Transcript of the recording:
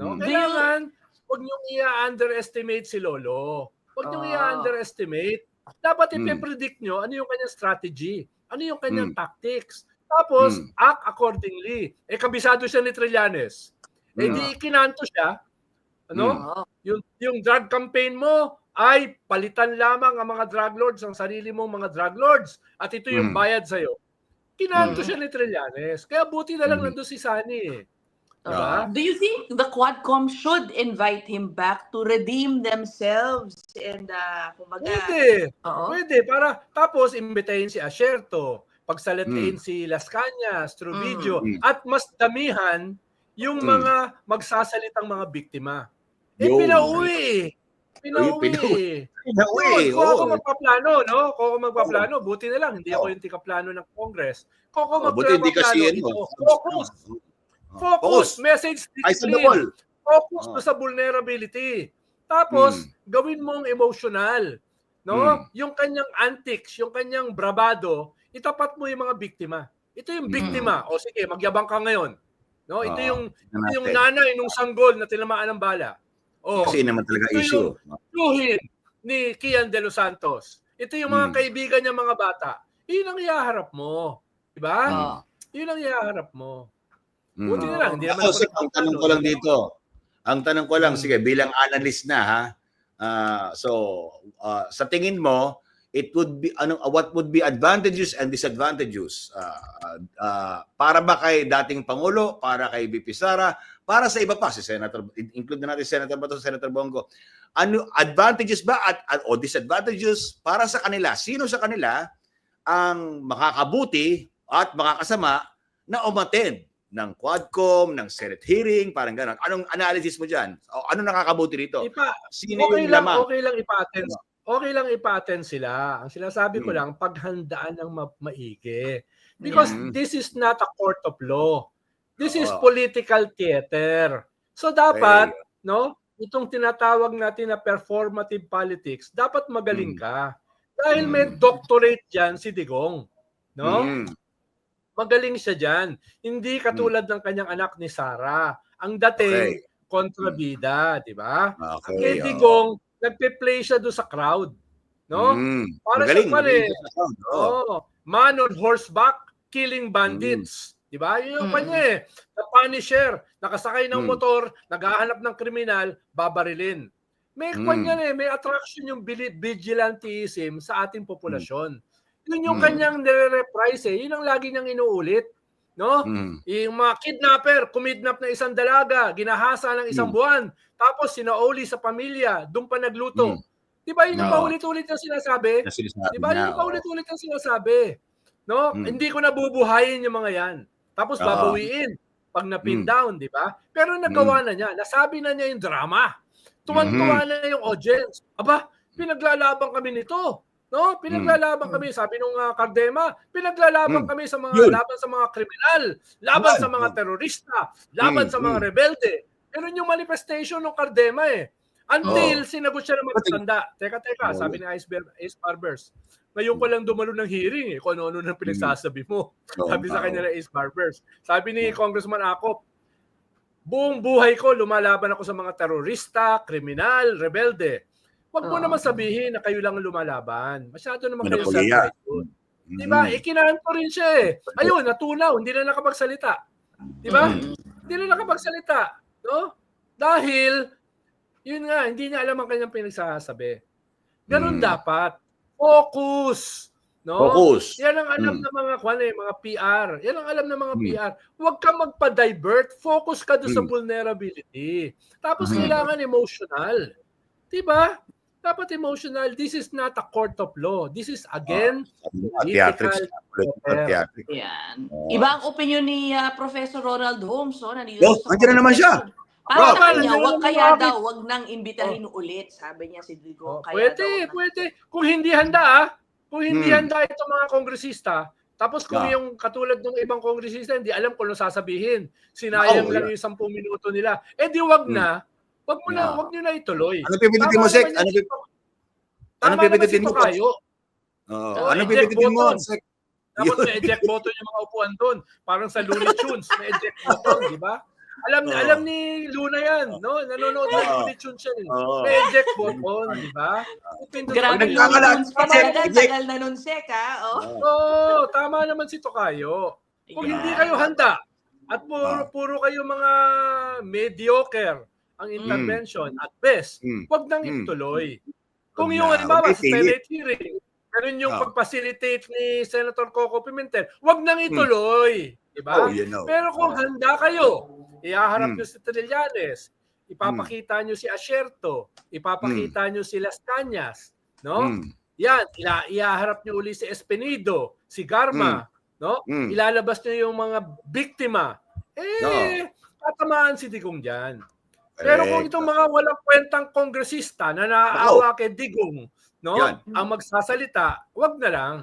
No? Mm. Kailangan, huwag niyong i-underestimate si Lolo. Huwag niyong Ah. i-underestimate. Dapat Mm. ipe-predict niyo ano yung kanyang strategy. Ano yung kanyang Mm. tactics. Tapos, Mm. act accordingly. Eh, kabisado siya ni Trillanes. Eh, Mm. di kinanto siya. Ano? Mm. Oo. Yung, yung drug campaign mo ay palitan lamang ang mga drug lords, ang sarili mong mga drug lords. At ito yung Mm. bayad sa'yo. Kinanto Mm. siya ni Trillanes. Kaya buti na lang Mm. nandun si Sunny eh. Diba? Do you think the Quadcom should invite him back to redeem themselves and uh, kumbaga, Pwede. oo. Pwede. Para, tapos, imbitahin si Asherto. Pagsalitain Mm. si Las Cañas through Mm. video. Mm. At mas damihan yung Mm. mga magsasalitang mga biktima. Eh, Yun. pinauwi. Pinauwi pinauwi. Pinauwi, Yun, kung ako magpaplano, no? Kung ako magpaplano, buti na lang, hindi ako yung tikaplano ng Congress. Kung ako Oh, buti hindi magpaplano, kasi ito, ano. Focus, focus, message discipline, ball. focus Oh. sa vulnerability. Tapos, Mm. gawin mong emotional. No? Mm. Yung kanyang antics, yung kanyang bravado, itapat mo yung mga biktima. Ito yung Mm. biktima. O sige, magyabang ka ngayon. No? Ito Oo, yung ito yung nanay nung sanggol na tinamaan ng bala. Oh, Kasi yun naman talaga Ito issue. luhin ni Kian De Los Santos. Ito yung mga Mm. kaibigan niya mga bata. Yun ang ihaharap mo. Diba? Oo. Yun ang ihaharap mo. Mm. Buti na lang. Hindi naman Ako, ako Sik, ang tanong ko lang dito. Ang tanong ko lang, Hmm. sige, bilang analyst na ha. ah, so, ah, sa tingin mo, it would be ano what would be advantages and disadvantages Ah, ah, para ba kay dating pangulo, para kay BP Sara, para sa iba pa si Senator include na natin si Senator Bato, Senator Bongo. Ano advantages ba at, at o disadvantages para sa kanila? Sino sa kanila ang makakabuti at makakasama na umattend ng Quadcom, ng Senate hearing, parang gano'n. Anong analysis mo dyan? O, ano nakakabuti rito? Ipa, Sino okay yung lang, lamang? okay lang ipaten. Okay lang ipaten sila. Ang sinasabi ko Hmm. lang, paghandaan ng ma- maigi. Because Yeah. this is not a court of law. This is Oo. political theater. So dapat, no, itong tinatawag natin na performative politics, dapat magaling Hmm. ka. Dahil may Hmm. doctorate diyan si Digong, no? Mm. Magaling siya diyan. Hindi katulad ng kanyang anak ni Sara. Ang dating kontrabida, di ba? Okay. Kay oo. Digong, nagpe-play siya doon sa crowd. No? Mm. Para Magaling. sa sound, oo. Oh, man on horseback, killing bandits. Di ba? Yun yung Mm. kanya eh. The Punisher, nakasakay ng Mm. motor, naghahanap ng kriminal, babarilin. May Mm. kanya eh, may attraction yung vigilantism sa ating populasyon. Yun yung Mm. kanyang nire-reprise eh. Yun ang lagi niyang inuulit. No? Mm. Yung mga kidnapper, kumidnap na isang dalaga, ginahasa ng isang Mm. buwan, tapos sinauli sa pamilya, doon pa nagluto. Mm. Di ba yun yung Oo. paulit-ulit yung sinasabi? Na sinasabi Di ba yun paulit-ulit yung sinasabi? No? Mm. Hindi ko nabubuhayin yung mga yan. Tapos Oo. babawiin pag na-pin Mm. down, di ba? Pero nagawa na niya. Nasabi na niya yung drama. Mm-hmm. Tuwan-tuwa na yung audience. Aba, pinaglalaban kami nito. No? Pinaglalaban Mm. kami, sabi nung uh, Cardema, pinaglalaban Mm. kami sa mga Yun. laban sa mga kriminal, laban Yan. sa mga terorista, laban Mm, sa mga mm. rebelde. Ganun yung manifestation ng Cardema eh. Until Oo. sinagot siya ng matanda. Teka, teka, Oo. sabi ni Ice, Bar- Ace Barbers. Ngayon ko lang dumalo ng hearing eh, kung ano-ano nang pinagsasabi mo. Oo, Sabi sa kanya ng Ace Barbers. Sabi ni Congressman Akop, buong buhay ko lumalaban ako sa mga terorista, kriminal, rebelde. Huwag mo naman sabihin na kayo lang ang lumalaban. Masyado naman kayo Monopoliya. self-righteous. Di ba? Mm. Ikinanto rin siya eh. Ayun, natunaw, hindi na nakapagsalita. Di ba? Mm. Hindi na nakapagsalita. No? Dahil, yun nga, hindi niya alam ang kanyang pinagsasabi. Ganon Mm. dapat. Focus. No? Focus. Yan ang alam Mm. ng mga kwan eh, mga PR. Yan ang alam ng mga Mm. PR. Huwag ka magpa-divert. Focus ka doon sa Mm. vulnerability. Tapos Mm. kailangan emotional. 'Di ba? Dapat emotional. This is not a court of law. This is again At theatrics. Political At theatrics. Yan. Oo. Iba ang opinion ni ah, Professor Ronald Holmes. No? Nandito Oh, sa nandiyan na naman siya. Para Rob, sa kanya, wag kaya naman daw, wag nang imbitahin ulit. Sabi niya si Digo. Oh, kaya pwede, daw, pwede. Kung hindi handa ah, kung hindi Hmm. handa itong mga kongresista, tapos kung Yeah. yung katulad ng ibang kongresista, hindi alam kung ano sasabihin. Sinayang Oh, lang yeah. yung 10 minuto nila. Eh di wag Hmm. na. Wag mo na, wag niyo na ituloy. Ano pipindutin mo, Sek? Ano ano pipindutin mo? Tocayo. Oo. Oh, Ano pipindutin mo, button. Sek? Dapat may eject button yung mga upuan doon. Parang sa Looney Tunes, may eject button, di ba? Alam Oo. alam ni Luna yan, no? Nanonood ng Oo. Kulitsyon siya. eh. Oo. May eject button, di ba? Grabe mo yung lang. nagkakala- nun. Talaga, Eject- tagal na nun, Sek, ha? Oh. Oo, tama naman si Tokayo. Kung hindi kayo handa at puro, puro kayo mga mediocre ang intervention at best, Mm. wag nang Mm. ituloy. Kung yung halimbawa sa. Senate hearing, ganun yung Ah. pag-facilitate ni Senator Coco Pimentel, wag nang ituloy. Diba? Oh, you know. Pero kung handa kayo, ihaharap Mm. nyo si Trillanes, ipapakita nyo si Asierto, ipapakita nyo si Las Cañas, no? Mm. Yan, ila, ihaharap nyo uli si Espinido, si Garma, no? Mm. Ilalabas nyo yung mga biktima. Eh, tatamaan si Digong dyan. Pero kung itong mga walang kwentang kongresista na naaawa kay Digong, no? Yan. Ang magsasalita, wag na lang.